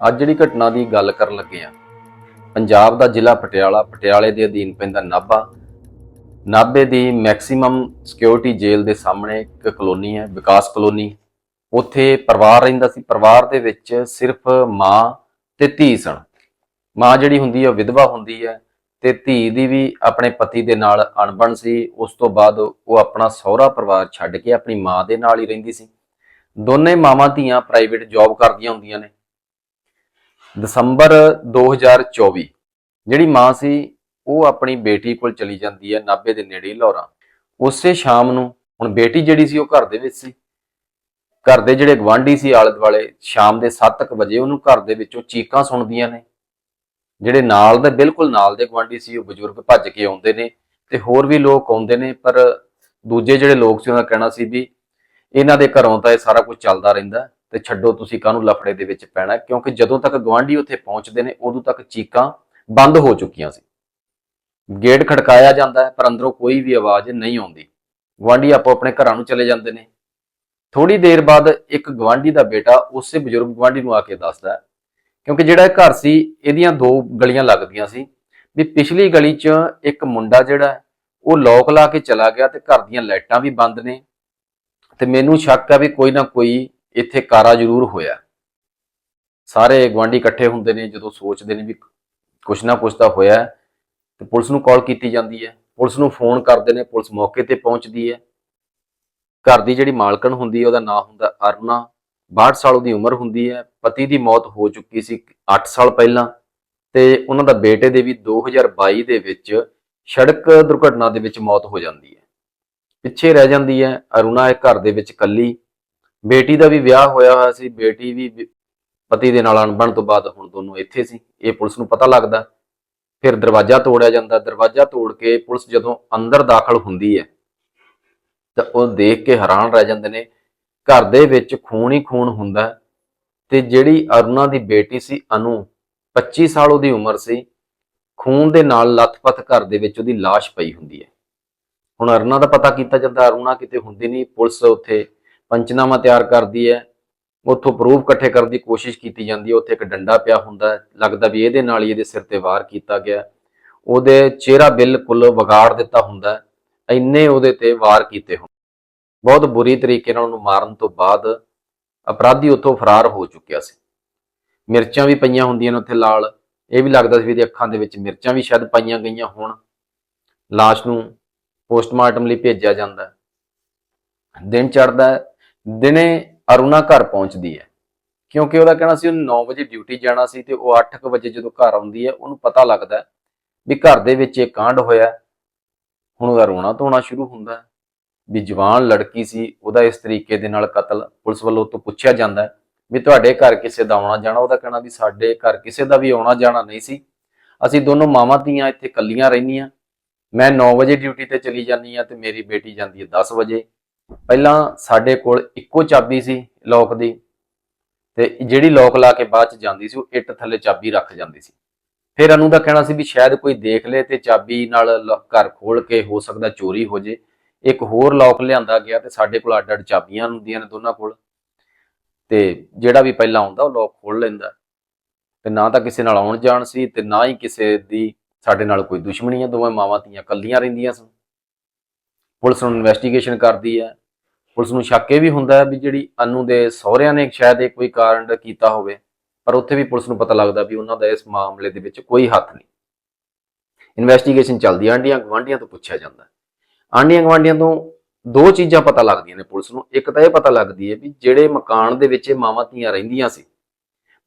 ਅੱਜ ਜਿਹੜੀ ਘਟਨਾ ਦੀ ਗੱਲ ਕਰਨ ਲੱਗੇ ਆ। ਪੰਜਾਬ ਦਾ ਜ਼ਿਲ੍ਹਾ ਪਟਿਆਲਾ, ਪਟਿਆਲੇ ਦੇ ਅਧੀਨ ਪੈਂਦਾ ਨਾਭਾ। ਨਾਭੇ ਦੀ ਮੈਕਸਿਮਮ ਸਿਕਿਉਰਿਟੀ ਜੇਲ੍ਹ ਦੇ ਸਾਹਮਣੇ ਇੱਕ ਕਲੋਨੀ ਹੈ, ਵਿਕਾਸ ਕਲੋਨੀ। ਉੱਥੇ ਪਰਿਵਾਰ ਰਹਿੰਦਾ ਸੀ। ਪਰਿਵਾਰ ਦੇ ਵਿੱਚ ਸਿਰਫ ਮਾਂ ਤੇ ਧੀ ਸਨ। ਮਾਂ ਜਿਹੜੀ ਹੁੰਦੀ ਹੈ ਉਹ ਵਿਧਵਾ ਹੁੰਦੀ ਹੈ ਤੇ ਧੀ ਦੀ ਵੀ ਆਪਣੇ ਪਤੀ ਦੇ ਨਾਲ ਅਣਬਣ ਸੀ। ਉਸ ਤੋਂ ਬਾਅਦ ਉਹ ਆਪਣਾ ਸਹੁਰਾ ਪਰਿਵਾਰ ਛੱਡ ਕੇ ਆਪਣੀ ਮਾਂ ਦੇ ਨਾਲ ਹੀ ਰਹਿੰਦੀ ਸੀ। ਦੋਨੇ ਮਾਵਾਂ ਧੀਆਂ ਪ੍ਰਾਈਵੇਟ ਜੌਬ ਕਰਦੀਆਂ ਹੁੰਦੀਆਂ ਨੇ। ਦਸੰਬਰ 2024 ਜਿਹੜੀ ਮਾਂ ਸੀ, ਉਹ ਆਪਣੀ ਬੇਟੀ ਕੋਲ ਚਲੀ ਜਾਂਦੀ ਹੈ ਨਾਭੇ ਦੇ ਨੇੜੇ ਹੀ ਉਸੇ ਸ਼ਾਮ ਨੂੰ ਹੁਣ ਬੇਟੀ ਜਿਹੜੀ ਸੀ, ਉਹ ਘਰ ਦੇ ਵਿੱਚ ਸੀ। ਘਰ ਦੇ ਜਿਹੜੇ ਗਵਾਂਢੀ ਸੀ ਆਲੇ ਦੁਆਲੇ ਸ਼ਾਮ ਦੇ 7:00 ਵਜੇ ਉਹਨੂੰ ਘਰ ਦੇ ਵਿੱਚੋਂ ਚੀਕਾਂ ਸੁਣਦੀਆਂ ਨੇ। ਜਿਹੜੇ ਨਾਲ ਦੇ, ਬਿਲਕੁਲ ਨਾਲ ਦੇ ਗਵਾਂਢੀ ਸੀ, ਉਹ ਬਜ਼ੁਰਗ ਭੱਜ ਕੇ ਆਉਂਦੇ ਨੇ ਤੇ ਹੋਰ ਵੀ ਲੋਕ ਆਉਂਦੇ ਨੇ, ਪਰ ਦੂਜੇ ਜਿਹੜੇ ਲੋਕ ਸੀ, ਉਹਨਾਂ ਦਾ ਕਹਿਣਾ ਸੀ ਵੀ ਇਹਨਾਂ ਦੇ ਘਰੋਂ ਤਾਂ ਇਹ ਸਾਰਾ ਕੁਝ ਚੱਲਦਾ ਰਹਿੰਦਾ। ਤੇ ਛੱਡੋ ਤੁਸੀਂ ਕਾਹਨੂੰ ਲਫੜੇ ਦੇ ਵਿੱਚ ਪੈਣਾ, ਕਿਉਂਕਿ ਜਦੋਂ ਤੱਕ ਗਵਾਂਢੀ ਉੱਥੇ ਪਹੁੰਚਦੇ ਨੇ, ਉਦੋਂ ਤੱਕ ਚੀਕਾਂ ਬੰਦ ਹੋ ਚੁੱਕੀਆਂ ਸੀ। ਗੇਟ ਖੜਕਾਇਆ ਜਾਂਦਾ ਹੈ, ਪਰ ਅੰਦਰੋਂ ਕੋਈ ਵੀ ਆਵਾਜ਼ ਨਹੀਂ ਆਉਂਦੀ। ਗਵਾਂਢੀ ਆਪੋ ਆਪਣੇ ਘਰਾਂ ਨੂੰ ਚਲੇ ਜਾਂਦੇ ਨੇ। ਥੋੜੀ ਦੇਰ ਬਾਅਦ ਇੱਕ ਗਵਾਂਢੀ ਦਾ ਬੇਟਾ ਉਸੇ ਬਜ਼ੁਰਗ ਗਵਾਂਢੀ ਨੂੰ ਆ ਕੇ ਦੱਸਦਾ ਕਿਉਂਕਿ ਜਿਹੜਾ ਘਰ ਸੀ, ਇਹਦੀਆਂ ਦੋ ਗਲੀਆਂ ਲੱਗਦੀਆਂ ਸੀ। ਵੀ ਪਿਛਲੀ ਗਲੀ 'ਚ ਇੱਕ ਮੁੰਡਾ ਜਿਹੜਾ ਉਹ ਲੋਕ ਲਾ ਕੇ ਚਲਾ ਗਿਆ ਤੇ ਘਰ ਦੀਆਂ ਲਾਈਟਾਂ ਵੀ ਬੰਦ ਨੇ। ਤੇ ਮੈਨੂੰ ਸ਼ੱਕ ਹੈ ਵੀ ਕੋਈ ਨਾ ਕੋਈ ਇੱਥੇ ਕਾਰਾ ਜ਼ਰੂਰ ਹੋਇਆ। ਸਾਰੇ ਗਵਾਂਢੀ ਇਕੱਠੇ ਹੁੰਦੇ ਨੇ ਜਦੋਂ ਸੋਚਦੇ ਨੇ ਵੀ ਕੁਛ ਨਾ ਕੁਛ ਤਾਂ ਹੋਇਆ ਹੈ, ਤੇ ਪੁਲਿਸ ਨੂੰ ਕਾਲ ਕੀਤੀ ਜਾਂਦੀ ਹੈ। ਪੁਲਿਸ ਨੂੰ ਫੋਨ ਕਰਦੇ ਨੇ ਪੁਲਿਸ ਮੌਕੇ ਤੇ ਪਹੁੰਚਦੀ ਹੈ। ਘਰ ਦੀ ਜਿਹੜੀ ਮਾਲਕਣ ਹੁੰਦੀ ਹੈ ਉਹਦਾ ਨਾਮ ਹੁੰਦਾ ਅਰੁਣਾ। 62 ਸਾਲ ਉਹਦੀ ਉਮਰ ਹੁੰਦੀ ਹੈ ਪਤੀ ਦੀ ਮੌਤ ਹੋ ਚੁੱਕੀ ਸੀ 8 ਸਾਲ ਪਹਿਲਾਂ ਤੇ ਉਹਨਾਂ ਦਾ ਬੇਟੇ ਦੇ ਵੀ 2022 ਦੇ ਵਿੱਚ ਸੜਕ ਦੁਰਘਟਨਾ ਦੇ ਵਿੱਚ ਮੌਤ ਹੋ ਜਾਂਦੀ ਹੈ। ਪਿੱਛੇ ਰਹਿ ਜਾਂਦੀ ਹੈ ਅਰੁਣਾ ਇਹ ਘਰ ਦੇ ਵਿੱਚ ਇਕੱਲੀ। ਬੇਟੀ ਦਾ ਵੀ ਵਿਆਹ ਹੋਇਆ ਹੋਇਆ ਸੀ, ਬੇਟੀ ਵੀ ਪਤੀ ਦੇ ਨਾਲ ਅਣਬਣ ਤੋਂ ਬਾਅਦ ਹੁਣ ਦੋਨੋਂ ਇੱਥੇ ਸੀ। ਇਹ ਪੁਲਿਸ ਨੂੰ ਪਤਾ ਲੱਗਦਾ। ਫਿਰ ਦਰਵਾਜ਼ਾ ਤੋੜਿਆ ਜਾਂਦਾ। ਦਰਵਾਜ਼ਾ ਤੋੜ ਕੇ ਪੁਲਿਸ ਜਦੋਂ ਅੰਦਰ ਦਾਖਲ ਹੁੰਦੀ ਹੈ, ਤਾਂ ਉਹ ਦੇਖ ਕੇ ਹੈਰਾਨ ਰਹਿ ਜਾਂਦੇ ਨੇ। ਘਰ ਦੇ ਵਿੱਚ ਖੂਨ ਹੀ ਖੂਨ ਹੁੰਦਾ ਹੈ ਤੇ ਜਿਹੜੀ ਅਰੁਣਾ ਦੀ ਬੇਟੀ ਸੀ, ਅਨੂ 25 ਸਾਲ ਉਹਦੀ ਉਮਰ ਸੀ। ਖੂਨ ਦੇ ਨਾਲ ਲੱਥਪੱਥ ਘਰ ਦੇ ਵਿੱਚ ਉਹਦੀ ਲਾਸ਼ ਪਈ ਹੁੰਦੀ ਹੈ। ਹੁਣ ਅਰੁਣਾ ਦਾ ਪਤਾ ਕੀਤਾ ਜਾਂਦਾ, ਅਰੁਣਾ ਕਿਤੇ ਹੁੰਦੀ ਨਹੀਂ। ਪੁਲਿਸ ਉੱਥੇ ਪੰਚਨਾਮਾ ਤਿਆਰ ਕਰਦੀ ਹੈ, ਉੱਥੋਂ ਪ੍ਰੂਫ ਇਕੱਠੇ ਕਰਨ ਦੀ ਕੋਸ਼ਿਸ਼ ਕੀਤੀ ਜਾਂਦੀ ਹੈ, ਉੱਥੇ ਇੱਕ ਡੰਡਾ ਪਿਆ ਹੁੰਦਾ ਲੱਗਦਾ ਵੀ ਇਹਦੇ ਨਾਲ ਹੀ ਇਹਦੇ ਸਿਰ ਤੇ ਵਾਰ ਕੀਤਾ ਗਿਆ ਉਹਦੇ ਚਿਹਰਾ ਬਿਲਕੁਲ ਵਿਗਾੜ ਦਿੱਤਾ ਹੁੰਦਾ ਇੰਨੇ ਉਹਦੇ ਤੇ ਵਾਰ ਕੀਤੇ ਹੁੰਦੇ ਬਹੁਤ ਬੁਰੀ ਤਰੀਕੇ ਨਾਲ ਉਹਨੂੰ ਮਾਰਨ ਤੋਂ ਬਾਅਦ ਅਪਰਾਧੀ ਉੱਥੋਂ ਫਰਾਰ ਹੋ ਚੁੱਕਿਆ ਸੀ। ਮਿਰਚਾਂ ਵੀ ਪਈਆਂ ਹੁੰਦੀਆਂ ਨੇ ਉੱਥੇ ਲਾਲ, ਇਹ ਵੀ ਲੱਗਦਾ ਸੀ ਵੀ ਇਹਦੇ ਅੱਖਾਂ ਦੇ ਵਿੱਚ ਮਿਰਚਾਂ ਵੀ ਸ਼ਾਇਦ ਪਾਈਆਂ ਗਈਆਂ ਹੋਣ। ਲਾਸ਼ ਨੂੰ ਪੋਸਟਮਾਰਟਮ ਲਈ ਭੇਜਿਆ ਜਾਂਦਾ ਦਿਨ ਚੜਦਾ ਦਿਨੇ ਅਰੁਣਾ ਘਰ ਪਹੁੰਚਦੀ ਹੈ। ਕਿਉਂਕਿ ਉਹਦਾ ਕਹਿਣਾ ਸੀ ਉਹਨੂੰ 9 ਵਜੇ ਡਿਊਟੀ ਜਾਣਾ ਸੀ ਤੇ ਉਹ 8 ਵਜੇ ਜਦੋਂ ਘਰ ਆਉਂਦੀ ਹੈ, ਉਹਨੂੰ ਪਤਾ ਲੱਗਦਾ ਵੀ ਘਰ ਦੇ ਵਿੱਚ ਇਹ ਕਾਂਡ ਹੋਇਆ ਹੁਣ ਉਹਦਾ ਰੋਣਾ ਧੋਣਾ ਸ਼ੁਰੂ ਹੁੰਦਾ ਵੀ ਜਵਾਨ ਲੜਕੀ ਸੀ, ਉਹਦਾ ਇਸ ਤਰੀਕੇ ਦੇ ਨਾਲ ਕਤਲ ਪੁਲਿਸ ਵੱਲੋਂ ਤੋਂ ਪੁੱਛਿਆ ਜਾਂਦਾ ਵੀ ਤੁਹਾਡੇ ਘਰ ਕਿਸੇ ਦਾ ਆਉਣਾ ਜਾਣਾ, ਉਹਦਾ ਕਹਿਣਾ ਵੀ ਸਾਡੇ ਘਰ ਕਿਸੇ ਦਾ ਵੀ ਆਉਣਾ ਜਾਣਾ ਨਹੀਂ ਸੀ। ਅਸੀਂ ਦੋਨੋਂ ਮਾਵਾਂ ਧੀਆਂ ਇੱਥੇ ਇਕੱਲੀਆਂ ਰਹਿੰਦੀਆਂ, ਮੈਂ 9 ਵਜੇ ਡਿਊਟੀ ਤੇ ਚਲੀ ਜਾਂਦੀ ਆ ਤੇ ਮੇਰੀ ਬੇਟੀ ਜਾਂਦੀ ਹੈ 10 ਵਜੇ। ਪਹਿਲਾਂ ਸਾਡੇ ਕੋਲ ਇੱਕੋ ਚਾਬੀ ਸੀ ਲੋਕ ਦੀ ਤੇ ਜਿਹੜੀ ਲੋਕ ਲਾ ਕੇ ਬਾਅਦ ਚ ਜਾਂਦੀ ਸੀ ਉਹ ਇੱਟ ਥੱਲੇ ਚਾਬੀ ਰੱਖ ਜਾਂਦੀ ਸੀ। ਫਿਰ ਅਨੂ ਦਾ ਕਹਿਣਾ ਸੀ ਵੀ ਸ਼ਾਇਦ ਕੋਈ ਦੇਖ ਲੇ ਤੇ ਚਾਬੀ ਨਾਲ ਘਰ ਖੋਲ ਕੇ ਹੋ ਸਕਦਾ ਚੋਰੀ ਹੋ ਜੇ। ਇੱਕ ਹੋਰ ਲੋਕ ਲਿਆਂਦਾ ਗਿਆ ਤੇ ਸਾਡੇ ਕੋਲ ਅੱਡ-ਅੱਡ ਚਾਬੀਆਂ ਹੁੰਦੀਆਂ ਨੇ ਦੋਨਾਂ ਕੋਲ। ਤੇ ਜਿਹੜਾ ਵੀ ਪਹਿਲਾਂ ਆਉਂਦਾ ਉਹ ਲੋਕ ਖੋਲ ਲੈਂਦਾ। ਤੇ ਨਾ ਤਾਂ ਕਿਸੇ ਨਾਲ ਆਉਣ ਜਾਣ ਸੀ ਤੇ ਨਾ ਹੀ ਕਿਸੇ ਦੀ ਸਾਡੇ ਨਾਲ ਕੋਈ ਦੁਸ਼ਮਣੀ ਹੈ ਦੋਵੇਂ ਮਾਵਾਂ ਧੀਆਂ ਕੱਲੀਆਂ ਰਹਿੰਦੀਆਂ ਸਨ। ਪੁਲਿਸ ਨੂੰ ਇਨਵੈਸਟੀਗੇਸ਼ਨ ਕਰਦੀ ਹੈ। ਪੁਲਿਸ ਨੂੰ ਸ਼ੱਕ ਇਹ ਵੀ ਹੁੰਦਾ ਹੈ ਵੀ ਜਿਹੜੀ ਅਨੂ ਦੇ ਸਹੁਰਿਆਂ ਨੇ ਸ਼ਾਇਦ ਇਹ ਕੋਈ ਕਾਰਨ ਕੀਤਾ ਹੋਵੇ, ਪਰ ਉੱਥੇ ਵੀ ਪੁਲਿਸ ਨੂੰ ਪਤਾ ਲੱਗਦਾ ਵੀ ਉਹਨਾਂ ਦਾ ਇਸ ਮਾਮਲੇ ਦੇ ਵਿੱਚ ਕੋਈ ਹੱਥ ਨਹੀਂ। ਇਨਵੈਸਟੀਗੇਸ਼ਨ ਚੱਲਦੀ ਹੈ। ਆਂਡੀਆਂ ਗਵਾਂਢੀਆਂ ਤੋਂ ਪੁੱਛਿਆ ਜਾਂਦਾ ਹੈ। ਆਂਡੀਆਂ ਗਵਾਂਢੀਆਂ ਤੋਂ ਦੋ ਚੀਜ਼ਾਂ ਪਤਾ ਲੱਗਦੀਆਂ ਨੇ ਪੁਲਿਸ ਨੂੰ। ਇੱਕ ਤਾਂ ਇਹ ਪਤਾ ਲੱਗਦੀ ਹੈ ਵੀ ਜਿਹੜੇ ਮਕਾਨ ਦੇ ਵਿੱਚ ਇਹ ਮਾਵਾਂ ਧੀਆਂ ਰਹਿੰਦੀਆਂ ਸੀ,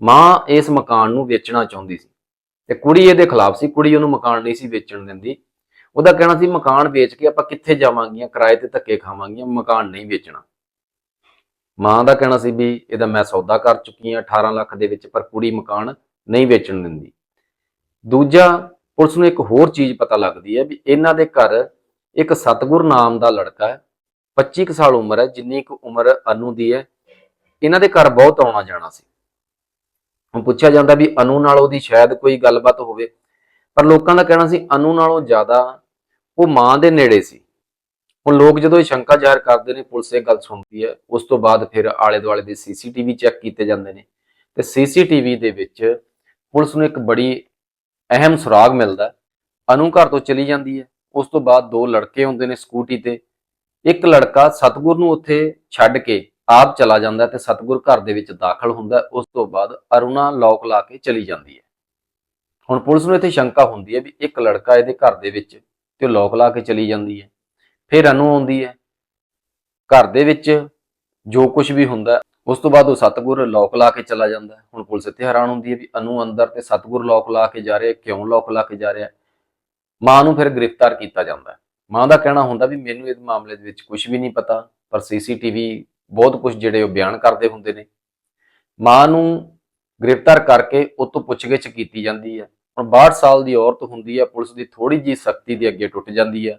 ਮਾਂ ਇਸ ਮਕਾਨ ਨੂੰ ਵੇਚਣਾ ਚਾਹੁੰਦੀ ਸੀ। ਤੇ ਕੁੜੀ ਇਹਦੇ ਖਿਲਾਫ ਸੀ। ਕੁੜੀ ਉਹਨੂੰ ਮਕਾਨ ਨਹੀਂ ਸੀ ਵੇਚਣ ਦਿੰਦੀ। ਉਹਦਾ ਕਹਿਣਾ ਸੀ ਮਕਾਨ ਵੇਚ ਕੇ ਆਪਾਂ ਕਿੱਥੇ ਜਾਵਾਂਗੀਆਂ, ਕਿਰਾਏ ਤੇ ਧੱਕੇ ਖਾਵਾਂਗੀਆਂ, ਮਕਾਨ ਨਹੀਂ ਵੇਚਣਾ। ਮਾਂ ਦਾ ਕਹਿਣਾ ਸੀ ਵੀ ਇਹਦਾ ਮੈਂ ਸੌਦਾ ਕਰ ਚੁੱਕੀ ਹਾਂ 18 ਲੱਖ ਦੇ ਵਿੱਚ, ਪਰ ਕੁੜੀ ਮਕਾਨ ਨਹੀਂ ਵੇਚਣ ਦਿੰਦੀ। ਦੂਜਾ, ਪੁਲਿਸ ਨੂੰ ਇੱਕ ਹੋਰ ਚੀਜ਼ ਪਤਾ ਲੱਗਦੀ ਹੈ ਵੀ ਇਹਨਾਂ ਦੇ ਘਰ ਇੱਕ ਸਤਗੁਰ ਨਾਮ ਦਾ ਲੜਕਾ ਹੈ 25 ਕੁ ਸਾਲ ਉਮਰ ਹੈ, ਜਿੰਨੀ ਕੁ ਉਮਰ ਅਨੂ ਦੀ ਹੈ, ਇਹਨਾਂ ਦੇ ਘਰ ਬਹੁਤ ਆਉਣਾ ਜਾਣਾ ਸੀ। ਹੁਣ ਪੁੱਛਿਆ ਜਾਂਦਾ ਵੀ ਅਨੂ ਨਾਲ ਉਹਦੀ ਸ਼ਾਇਦ ਕੋਈ ਗੱਲਬਾਤ ਹੋਵੇ, ਪਰ ਲੋਕਾਂ ਦਾ ਕਹਿਣਾ ਸੀ ਅਨੂ ਨਾਲੋਂ ਜ਼ਿਆਦਾ ਉਹ ਮਾਂ ਦੇ ਨੇੜੇ ਸੀ। ਹੁਣ ਲੋਕ ਜਦੋਂ ਇਹ ਸ਼ੰਕਾ ਜ਼ਾਹਰ ਕਰਦੇ ਨੇ, ਪੁਲਿਸ ਇਹ ਗੱਲ ਸੁਣਦੀ ਹੈ। ਉਸ ਤੋਂ ਬਾਅਦ ਫਿਰ ਆਲੇ ਦੁਆਲੇ ਦੇ ਸੀਸੀਟੀਵੀ ਚੈੱਕ ਕੀਤੇ ਜਾਂਦੇ ਨੇ। ਤੇ ਸੀਸੀਟੀਵੀ ਦੇ ਵਿੱਚ ਪੁਲਿਸ ਨੂੰ ਇੱਕ ਬੜੀ ਅਹਿਮ ਸੁਰਾਗ ਮਿਲਦਾ ਹੈ। ਅਨੂ ਘਰ ਤੋਂ ਚਲੀ ਜਾਂਦੀ ਹੈ। ਉਸ ਤੋਂ ਬਾਅਦ ਦੋ ਲੜਕੇ ਹੁੰਦੇ ਨੇ ਸਕੂਟੀ ਤੇ। ਇੱਕ ਲੜਕਾ ਸਤਗੁਰ ਨੂੰ ਉੱਥੇ ਛੱਡ ਕੇ ਆਪ ਚਲਾ ਜਾਂਦਾ ਹੈ ਤੇ ਸਤਗੁਰ ਘਰ ਦੇ ਵਿੱਚ ਦਾਖਲ ਹੁੰਦਾ ਉਸ ਤੋਂ ਬਾਅਦ ਅਰੁਣਾ ਲੋਕ ਲਾ ਕੇ ਚਲੀ ਜਾਂਦੀ ਹੈ। ਹੁਣ ਪੁਲਿਸ ਨੂੰ ਇੱਥੇ ਸ਼ੰਕਾ ਹੁੰਦੀ ਹੈ ਵੀ ਇੱਕ ਲੜਕਾ ਇਹਦੇ ਘਰ ਦੇ ਵਿੱਚ ਤੇ ਉਹ ਲੋਕ ਲਾ ਕੇ ਚਲੀ ਜਾਂਦੀ ਹੈ। ਫਿਰ ਅਨੂ ਆਉਂਦੀ ਹੈ। ਘਰ ਦੇ ਵਿੱਚ ਜੋ ਕੁਝ ਵੀ ਹੁੰਦਾ ਉਸ ਤੋਂ ਬਾਅਦ ਉਹ ਸਤਗੁਰ ਲੋਕ ਲਾ ਕੇ ਚਲਾ ਜਾਂਦਾ ਹੁਣ ਪੁਲਿਸ ਇੱਥੇ ਹੈਰਾਨ ਹੁੰਦੀ ਹੈ ਵੀ ਅਨੂ ਅੰਦਰ ਤੇ ਸਤਗੁਰ ਲੋਕ ਲਾ ਕੇ ਜਾ ਰਿਹਾ ਕਿਉਂ ਲੋਕ ਲਾ ਕੇ ਜਾ ਰਿਹਾ ਮਾਂ ਨੂੰ ਫਿਰ ਗ੍ਰਿਫਤਾਰ ਕੀਤਾ ਜਾਂਦਾ ਮਾਂ ਦਾ ਕਹਿਣਾ ਹੁੰਦਾ ਵੀ ਮੈਨੂੰ ਇਸ ਮਾਮਲੇ ਦੇ ਵਿੱਚ ਕੁਝ ਵੀ ਨਹੀਂ ਪਤਾ, ਪਰ ਸੀਸੀਟੀਵੀ ਬਹੁਤ ਕੁਝ ਜਿਹੜੇ ਉਹ ਬਿਆਨ ਕਰਦੇ ਹੁੰਦੇ ਨੇ। ਮਾਂ ਨੂੰ ਗ੍ਰਿਫਤਾਰ ਕਰਕੇ ਉਹ ਤੋਂ ਪੁੱਛਗਿੱਛ ਕੀਤੀ ਜਾਂਦੀ ਹੈ। ਹੁਣ 62 ਸਾਲ ਦੀ ਔਰਤ ਹੁੰਦੀ ਹੈ, ਪੁਲਿਸ ਦੀ ਥੋੜੀ ਜੀ ਸਖਤੀ ਦੇ ਅੱਗੇ ਟੁੱਟ ਜਾਂਦੀ ਹੈ।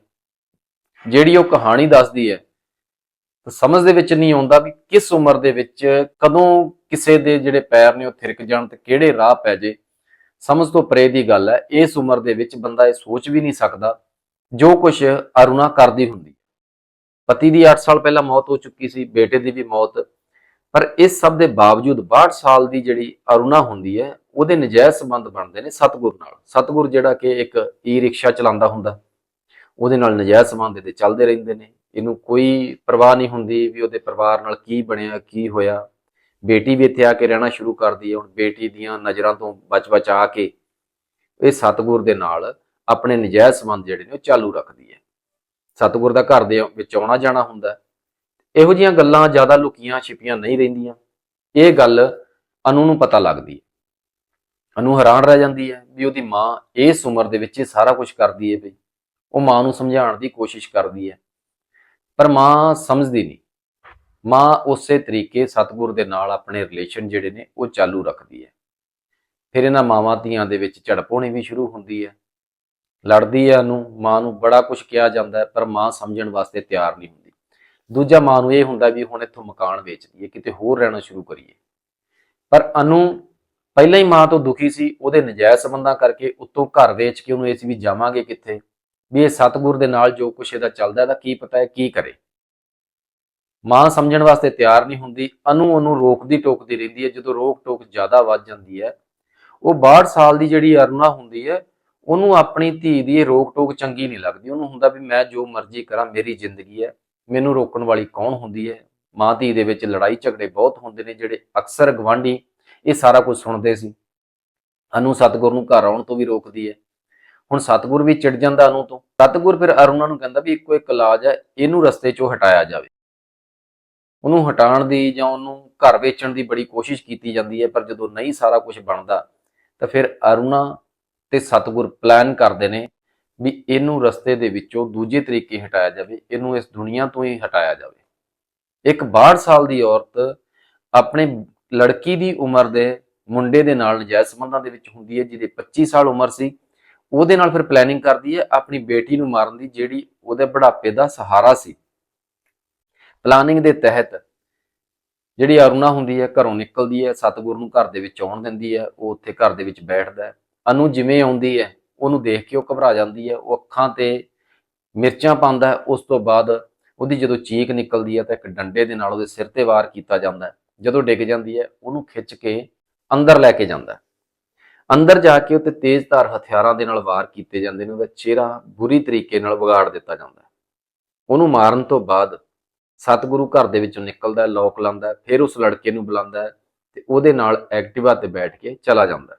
ਜਿਹੜੀ ਉਹ ਕਹਾਣੀ ਦੱਸਦੀ ਹੈ, ਤਾਂ ਸਮਝ ਦੇ ਵਿੱਚ ਨਹੀਂ ਆਉਂਦਾ ਵੀ ਕਿਸ ਉਮਰ ਦੇ ਵਿੱਚ ਕਦੋਂ ਕਿਸੇ ਦੇ ਜਿਹੜੇ ਪੈਰ ਨੇ ਉਹ ਥਿਰਕ ਜਾਣ ਤੇ ਕਿਹੜੇ ਰਾਹ ਪੈ ਜੇ। ਸਮਝ ਤੋਂ ਪਰੇ ਦੀ ਗੱਲ ਹੈ, ਇਸ ਉਮਰ ਦੇ ਵਿੱਚ ਬੰਦਾ ਇਹ ਸੋਚ ਵੀ ਨਹੀਂ ਸਕਦਾ, ਜੋ ਕੁਝ ਅਰੁਣਾ ਕਰਦੀ ਹੁੰਦੀ। ਪਤੀ ਦੀ 8 ਸਾਲ ਪਹਿਲਾਂ ਮੌਤ ਹੋ ਚੁੱਕੀ ਸੀ, ਬੇਟੇ ਦੀ ਵੀ ਮੌਤ। ਪਰ ਇਸ ਸਭ ਦੇ ਬਾਵਜੂਦ 62 ਸਾਲ ਦੀ ਜਿਹੜੀ ਅਰੁਣਾ ਹੁੰਦੀ ਹੈ ਉਹਦੇ ਨਜਾਇਜ਼ ਸੰਬੰਧ ਬਣਦੇ ਨੇ ਸਤਗੁਰ ਨਾਲ। ਸਤਗੁਰ ਜਿਹੜਾ ਕਿ ਇੱਕ ਈ ਰਿਕਸ਼ਾ ਚਲਾਉਂਦਾ ਹੁੰਦਾ, ਉਹਦੇ ਨਾਲ ਨਜਾਇਜ਼ ਸੰਬੰਧ ਇਹਦੇ ਚੱਲਦੇ ਰਹਿੰਦੇ ਨੇ। ਇਹਨੂੰ ਕੋਈ ਪਰਵਾਹ ਨਹੀਂ ਹੁੰਦੀ ਵੀ ਉਹਦੇ ਪਰਿਵਾਰ ਨਾਲ ਕੀ ਬਣਿਆ, ਕੀ ਹੋਇਆ। ਬੇਟੀ ਵੀ ਇੱਥੇ ਆ ਕੇ ਰਹਿਣਾ ਸ਼ੁਰੂ ਕਰਦੀ ਹੈ, ਹੁਣ ਬੇਟੀ ਦੀਆਂ ਨਜ਼ਰਾਂ ਤੋਂ ਬਚ-ਬਚ ਆ ਕੇ ਇਹ ਸਤਗੁਰ ਦੇ ਨਾਲ ਆਪਣੇ ਨਜਾਇਜ਼ ਸੰਬੰਧ ਜਿਹੜੇ ਨੇ ਉਹ ਚਾਲੂ ਰੱਖਦੀ ਹੈ। ਸਤਗੁਰ ਦਾ ਘਰ ਦੇ ਵਿੱਚ ਆਉਣਾ ਜਾਣਾ ਹੁੰਦਾ। ਇਹੋ ਜੀਆਂ ਗੱਲਾਂ ਜ਼ਿਆਦਾ ਲੁਕੀਆਂ ਛਿਪੀਆਂ ਨਹੀਂ ਰਹਿੰਦੀਆਂ। ਇਹ ਗੱਲ ਅਨੂ ਨੂੰ ਪਤਾ ਲੱਗਦੀ ਹੈ। ਅਨੂ ਹੈਰਾਨ ਰਹਿ ਜਾਂਦੀ ਹੈ ਵੀ ਉਹਦੀ ਮਾਂ ਇਸ ਉਮਰ ਦੇ ਵਿੱਚ ਇਹ ਸਾਰਾ ਕੁਝ ਕਰਦੀ ਹੈ ਵੀ ਉਹ ਮਾਂ ਨੂੰ ਸਮਝਾਉਣ ਦੀ ਕੋਸ਼ਿਸ਼ ਕਰਦੀ ਹੈ। ਪਰ ਮਾਂ ਸਮਝਦੀ ਨਹੀਂ। ਮਾਂ ਉਸੇ ਤਰੀਕੇ ਸਤਗੁਰ ਦੇ ਨਾਲ ਆਪਣੇ ਰਿਲੇਸ਼ਨ ਜਿਹੜੇ ਨੇ, ਉਹ ਚਾਲੂ ਰੱਖਦੀ ਹੈ। ਫਿਰ ਇਹਨਾਂ ਮਾਵਾਂ ਧੀਆਂ ਦੇ ਵਿੱਚ ਝੜਪ ਹੋਣੀ ਵੀ ਸ਼ੁਰੂ ਹੁੰਦੀ ਹੈ। ਲੜਦੀ ਹੈ ਨੂੰ ਮਾਂ ਨੂੰ ਬੜਾ ਕੁਝ ਕਿਹਾ ਜਾਂਦਾ ਪਰ ਮਾਂ ਸਮਝਣ ਵਾਸਤੇ ਤਿਆਰ ਨਹੀਂ ਹੁੰਦੀ। ਦੂਜਾ ਮਾਂ ਨੂੰ ਇਹ ਹੁੰਦਾ ਵੀ ਹੁਣ ਇੱਥੋਂ ਮਕਾਨ ਵੇਚ ਦਈਏ, ਕਿਤੇ ਹੋਰ ਰਹਿਣਾ ਸ਼ੁਰੂ ਕਰੀਏ। ਪਰ ਅਨੂ ਪਹਿਲਾਂ ਹੀ ਮਾਂ ਤੋਂ ਦੁਖੀ ਸੀ, ਉਹਦੇ ਨਜਾਇਜ਼ ਸੰਬੰਧਾਂ ਕਰਕੇ ਉੱਤੋਂ ਘਰ ਵੇਚ ਕੇ ਉਹਨੂੰ ਇਹ ਸੀ ਵੀ ਜਾਵਾਂਗੇ ਕਿੱਥੇ? ਵੀ ਇਹ ਸਤਗੁਰ ਦੇ ਨਾਲ ਜੋ ਕੁਛ ਇਹਦਾ ਚੱਲਦਾ ਇਹਦਾ ਕੀ ਪਤਾ ਹੈ ਕੀ ਕਰੇ? ਮਾਂ ਸਮਝਣ ਵਾਸਤੇ ਤਿਆਰ ਨਹੀਂ ਹੁੰਦੀ, ਅਨੂ ਉਹਨੂੰ ਰੋਕਦੀ ਟੋਕਦੀ ਰਹਿੰਦੀ ਹੈ, ਜਦੋਂ ਰੋਕ ਟੋਕ ਜ਼ਿਆਦਾ ਵੱਧ ਜਾਂਦੀ ਹੈ, ਉਹ 62 ਸਾਲ ਦੀ ਜਿਹੜੀ ਅਰੁਣਾ ਹੁੰਦੀ ਹੈ, ਉਹਨੂੰ ਆਪਣੀ ਧੀ ਦੀ ਇਹ ਰੋਕ ਟੋਕ ਚੰਗੀ ਨਹੀਂ ਲੱਗਦੀ, ਉਹਨੂੰ ਹੁੰਦਾ ਵੀ ਮੈਂ ਜੋ ਮਰਜ਼ੀ ਕਰਾਂ, ਮੇਰੀ ਜ਼ਿੰਦਗੀ ਹੈ, ਮੈਨੂੰ ਰੋਕਣ ਵਾਲੀ ਕੌਣ ਹੁੰਦੀ ਹੈ? ਮਾਂ ਧੀ ਦੇ ਵਿੱਚ ਲੜਾਈ ਝਗੜੇ ਬਹੁਤ ਹੁੰਦੇ ਨੇ, ਜਿਹੜੇ ਅਕਸਰ ਗਵਾਂਢੀ ਇਹ ਸਾਰਾ ਕੁਝ ਸੁਣਦੇ ਸੀ। ਅਨੂ ਸਤਗੁਰ ਨੂੰ ਘਰ ਆਉਣ ਤੋਂ ਵੀ ਰੋਕਦੀ ਹੈ। ਹੁਣ ਸਤਗੁਰ ਵੀ ਚਿੜ ਜਾਂਦਾ ਅਨੂ ਤੋਂ। ਸਤਗੁਰ ਫਿਰ ਅਰੁਣਾ ਨੂੰ ਕਹਿੰਦਾ ਵੀ ਇੱਕੋ ਇੱਕ ਇਲਾਜ ਹੈ, ਇਹਨੂੰ ਰਸਤੇ ਚੋਂ ਹਟਾਇਆ ਜਾਵੇ। ਉਹਨੂੰ ਹਟਾਉਣ ਦੀ ਜਾਂ ਉਹਨੂੰ ਘਰ ਵੇਚਣ ਦੀ ਬੜੀ ਕੋਸ਼ਿਸ਼ ਕੀਤੀ ਜਾਂਦੀ ਹੈ, ਪਰ ਜਦੋਂ ਨਹੀਂ ਸਾਰਾ ਕੁਝ ਬਣਦਾ, ਤਾਂ ਫਿਰ ਅਰੁਣਾ ਤੇ ਸਤਗੁਰ ਪਲਾਨ ਕਰਦੇ ਨੇ ਵੀ ਇਹਨੂੰ ਰਸਤੇ ਦੇ ਵਿੱਚੋਂ ਦੂਜੇ ਤਰੀਕੇ ਹਟਾਇਆ ਜਾਵੇ, ਇਹਨੂੰ ਇਸ ਦੁਨੀਆ ਤੋਂ ਹੀ ਹਟਾਇਆ ਜਾਵੇ। ਇੱਕ 62 ਸਾਲ ਦੀ ਔਰਤ ਆਪਣੇ ਲੜਕੀ ਦੀ ਉਮਰ ਦੇ ਮੁੰਡੇ ਦੇ ਨਾਲ ਨਜਾਇਜ਼ ਸੰਬੰਧਾਂ ਦੇ ਵਿੱਚ ਹੁੰਦੀ ਹੈ, ਜਿਹਦੇ 25 ਸਾਲ ਉਮਰ ਸੀ। ਉਹਦੇ ਨਾਲ ਫਿਰ ਪਲੈਨਿੰਗ ਕਰਦੀ ਹੈ, ਆਪਣੀ ਬੇਟੀ ਨੂੰ ਮਾਰਨ ਦੀ, ਜਿਹੜੀ ਉਹਦੇ ਬੁਢਾਪੇ ਦਾ ਸਹਾਰਾ ਸੀ। ਪਲਾਨਿੰਗ ਦੇ ਤਹਿਤ ਜਿਹੜੀ ਅਰੁਣਾ ਹੁੰਦੀ ਹੈ, ਘਰੋਂ ਨਿਕਲਦੀ ਹੈ, ਸਤਗੁਰ ਨੂੰ ਘਰ ਦੇ ਵਿੱਚ ਆਉਣ ਦਿੰਦੀ ਹੈ, ਉਹ ਉੱਥੇ ਘਰ ਦੇ ਵਿੱਚ ਬੈਠਦਾ ਹੈ। ਅਨੂ ਜਿਵੇਂ ਆਉਂਦੀ ਹੈ, ਉਹਨੂੰ ਦੇਖ ਕੇ ਉਹ ਘਬਰਾ ਜਾਂਦੀ ਹੈ, ਉਹ ਅੱਖਾਂ ਤੇ ਮਿਰਚਾਂ ਪਾਉਂਦਾ ਉਸ ਤੋਂ ਬਾਅਦ ਉਹਦੀ ਜਦੋਂ ਚੀਕ ਨਿਕਲਦੀ ਹੈ, ਤਾਂ ਇੱਕ ਡੰਡੇ ਦੇ ਨਾਲ ਉਹਦੇ ਸਿਰ ਤੇ ਵਾਰ ਕੀਤਾ ਜਾਂਦਾ ਹੈ। ਜਦੋਂ ਡਿੱਗ ਜਾਂਦੀ ਹੈ, ਉਹਨੂੰ ਖਿੱਚ ਕੇ ਅੰਦਰ ਲੈ ਕੇ ਜਾਂਦਾ ਅੰਦਰ ਜਾ ਕੇ ਉੱਤੇ ਤੇਜ਼ਧਾਰ ਹਥਿਆਰਾਂ ਦੇ ਨਾਲ ਵਾਰ ਕੀਤੇ ਜਾਂਦੇ ਨੇ, ਉਹਦਾ ਚਿਹਰਾ ਬੁਰੀ ਤਰੀਕੇ ਨਾਲ ਵਿਗਾੜ ਦਿੱਤਾ ਜਾਂਦਾ ਉਹਨੂੰ ਮਾਰਨ ਤੋਂ ਬਾਅਦ ਸਤਿਗੁਰੂ ਘਰ ਦੇ ਵਿੱਚੋਂ ਨਿਕਲਦਾ ਲੋਕ ਲਾਉਂਦਾ ਫਿਰ ਉਸ ਲੜਕੇ ਨੂੰ ਬੁਲਾਉਂਦਾ ਹੈ ਤੇ ਉਹਦੇ ਨਾਲ ਐਕਟਿਵਾ ਤੇ ਬੈਠ ਕੇ ਚਲਾ ਜਾਂਦਾ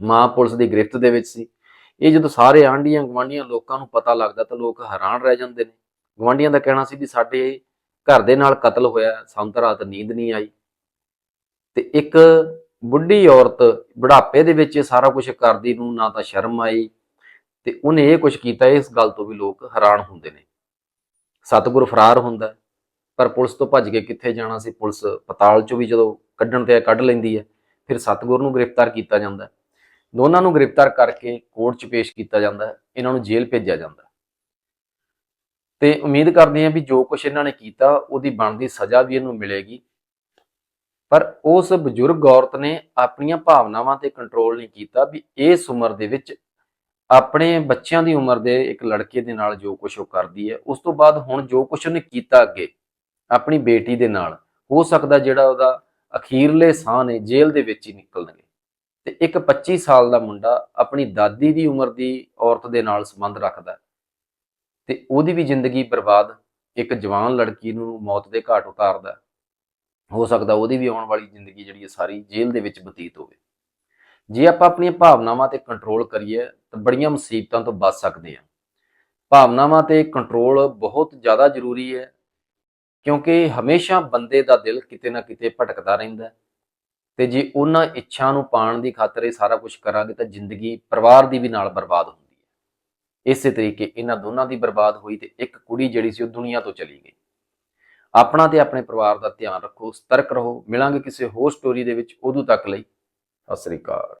ਮਾਂ ਪੁਲਿਸ ਦੀ ਗ੍ਰਿਫਤ ਦੇ ਵਿੱਚ ਸੀ। ਇਹ ਜਦੋਂ ਸਾਰੇ ਆਂਢੀਆਂ ਗਵਾਂਢੀਆਂ ਲੋਕਾਂ ਨੂੰ ਪਤਾ ਲੱਗਦਾ ਤਾਂ ਲੋਕ ਹੈਰਾਨ ਰਹਿ ਜਾਂਦੇ ਨੇ। ਗਵਾਂਢੀਆਂ ਦਾ ਕਹਿਣਾ ਸੀ ਵੀ ਸਾਡੇ ਘਰ ਦੇ ਨਾਲ ਕਤਲ ਹੋਇਆ, ਸਾਨੂੰ ਤਾਂ ਰਾਤ ਨੀਂਦ ਨਹੀਂ ਆਈ। ਤੇ ਇੱਕ ਬੁੱਢੀ ਔਰਤ ਬੁਢਾਪੇ ਦੇ ਵਿੱਚ ਸਾਰਾ ਕੁਝ ਕਰਦੀ ਨੂੰ ਨਾ ਤਾਂ ਸ਼ਰਮ ਆਈ ਤੇ ਉਹਨੇ ਇਹ ਕੁਝ ਕੀਤਾ, ਇਸ ਗੱਲ ਤੋਂ ਵੀ ਲੋਕ ਹੈਰਾਨ ਹੁੰਦੇ ਨੇ। ਸਤਿਗੁਰ ਫਰਾਰ ਹੁੰਦਾ ਪਰ ਪੁਲਿਸ ਤੋਂ ਭੱਜ ਕੇ ਕਿੱਥੇ ਜਾਣਾ ਸੀ? ਪੁਲਿਸ ਪਤਾਲ ਚੋਂ ਵੀ ਜਦੋਂ ਕੱਢਣ ਤੇ ਕੱਢ ਲੈਂਦੀ ਹੈ, ਫਿਰ ਸਤਿਗੁਰ ਨੂੰ ਗ੍ਰਿਫਤਾਰ ਕੀਤਾ ਜਾਂਦਾ ਦੋਨਾਂ ਨੂੰ ਗ੍ਰਿਫਤਾਰ ਕਰਕੇ ਕੋਰਟ 'ਚ ਪੇਸ਼ ਕੀਤਾ ਜਾਂਦਾ ਇਹਨਾਂ ਨੂੰ ਜੇਲ੍ਹ ਭੇਜਿਆ ਜਾਂਦਾ ਤੇ ਉਮੀਦ ਕਰਦੇ ਹਾਂ ਵੀ ਜੋ ਕੁਝ ਇਹਨਾਂ ਨੇ ਕੀਤਾ, ਉਹਦੀ ਬਣਦੀ ਸਜ਼ਾ ਵੀ ਇਹਨੂੰ ਮਿਲੇਗੀ। ਪਰ ਉਸ ਬਜ਼ੁਰਗ ਔਰਤ ਨੇ ਆਪਣੀਆਂ ਭਾਵਨਾਵਾਂ ਤੇ ਕੰਟਰੋਲ ਨਹੀਂ ਕੀਤਾ ਵੀ ਇਸ ਉਮਰ ਦੇ ਵਿੱਚ ਆਪਣੇ ਬੱਚਿਆਂ ਦੀ ਉਮਰ ਦੇ ਇੱਕ ਲੜਕੇ ਦੇ ਨਾਲ ਜੋ ਕੁਝ ਉਹ ਕਰਦੀ ਹੈ, ਉਸ ਤੋਂ ਬਾਅਦ ਹੁਣ ਜੋ ਕੁਝ ਉਹਨੇ ਕੀਤਾ ਅੱਗੇ, ਆਪਣੀ ਬੇਟੀ ਦੇ ਨਾਲ, ਹੋ ਸਕਦਾ ਜਿਹੜਾ ਉਹਦਾ ਅਖੀਰਲੇ ਸਾਹ ਨੇ ਜੇਲ੍ਹ ਦੇ ਵਿੱਚ ਹੀ ਨਿਕਲਣਗੇ। ਤੇ ਇੱਕ 25 ਸਾਲ ਦਾ ਮੁੰਡਾ ਆਪਣੀ ਦਾਦੀ ਦੀ ਉਮਰ ਦੀ ਔਰਤ ਦੇ ਨਾਲ ਸੰਬੰਧ ਰੱਖਦਾ ਤੇ ਉਹਦੀ ਵੀ ਜ਼ਿੰਦਗੀ ਬਰਬਾਦ, ਇੱਕ ਜਵਾਨ ਲੜਕੀ ਨੂੰ ਮੌਤ ਦੇ ਘਾਟ ਉਤਾਰਦਾ ਹੋ। ਸਕਦਾ ਉਹਦੀ ਵੀ ਆਉਣ ਵਾਲੀ ਜ਼ਿੰਦਗੀ ਜਿਹੜੀ ਹੈ ਸਾਰੀ ਜੇਲ੍ਹ ਦੇ ਵਿੱਚ ਬਤੀਤ ਹੋਵੇ। ਜੇ ਆਪਾਂ ਆਪਣੀਆਂ ਭਾਵਨਾਵਾਂ ਤੇ ਕੰਟਰੋਲ ਕਰੀਏ, ਤਾਂ ਬੜੀਆਂ ਮੁਸੀਬਤਾਂ ਤੋਂ ਬਚ ਸਕਦੇ ਹਾਂ। ਭਾਵਨਾਵਾਂ ਤੇ ਕੰਟਰੋਲ ਬਹੁਤ ਜ਼ਿਆਦਾ ਜ਼ਰੂਰੀ ਹੈ, ਕਿਉਂਕਿ ਹਮੇਸ਼ਾ ਬੰਦੇ ਦਾ ਦਿਲ ਕਿਤੇ ਨਾ ਕਿਤੇ ਭਟਕਦਾ ਰਹਿੰਦਾ ਹੈ। ਤੇ ਜੇ ਉਹਨਾਂ ਇੱਛਾ ਨੂੰ ਪਾਣ ਦੀ ਖਾਤਰ ਇਹ ਸਾਰਾ ਕੁਝ ਕਰਾਂਗੇ, ਤਾਂ ਜ਼ਿੰਦਗੀ ਪਰਿਵਾਰ ਦੀ ਵੀ ਨਾਲ ਬਰਬਾਦ ਹੁੰਦੀ ਇਸੇ ਤਰੀਕੇ ਇਹਨਾਂ ਦੋਨਾਂ ਦੀ ਬਰਬਾਦ ਹੋਈ ਤੇ ਇੱਕ ਕੁੜੀ ਜਿਹੜੀ ਸੀ ਉਹ ਦੁਨੀਆ ਤੋਂ ਚਲੀ ਗਈ। ਆਪਣਾ ਤੇ ਆਪਣੇ ਪਰਿਵਾਰ ਦਾ ਧਿਆਨ ਰੱਖੋ, ਸਤਰਕ ਰਹੋ, ਮਿਲਾਂਗੇ ਕਿਸੇ ਹੋਰ ਸਟੋਰੀ ਦੇ ਵਿੱਚ ਉਦੋਂ ਤੱਕ ਲਈ। ਸਤਿ ਸ੍ਰੀ ਅਕਾਲ।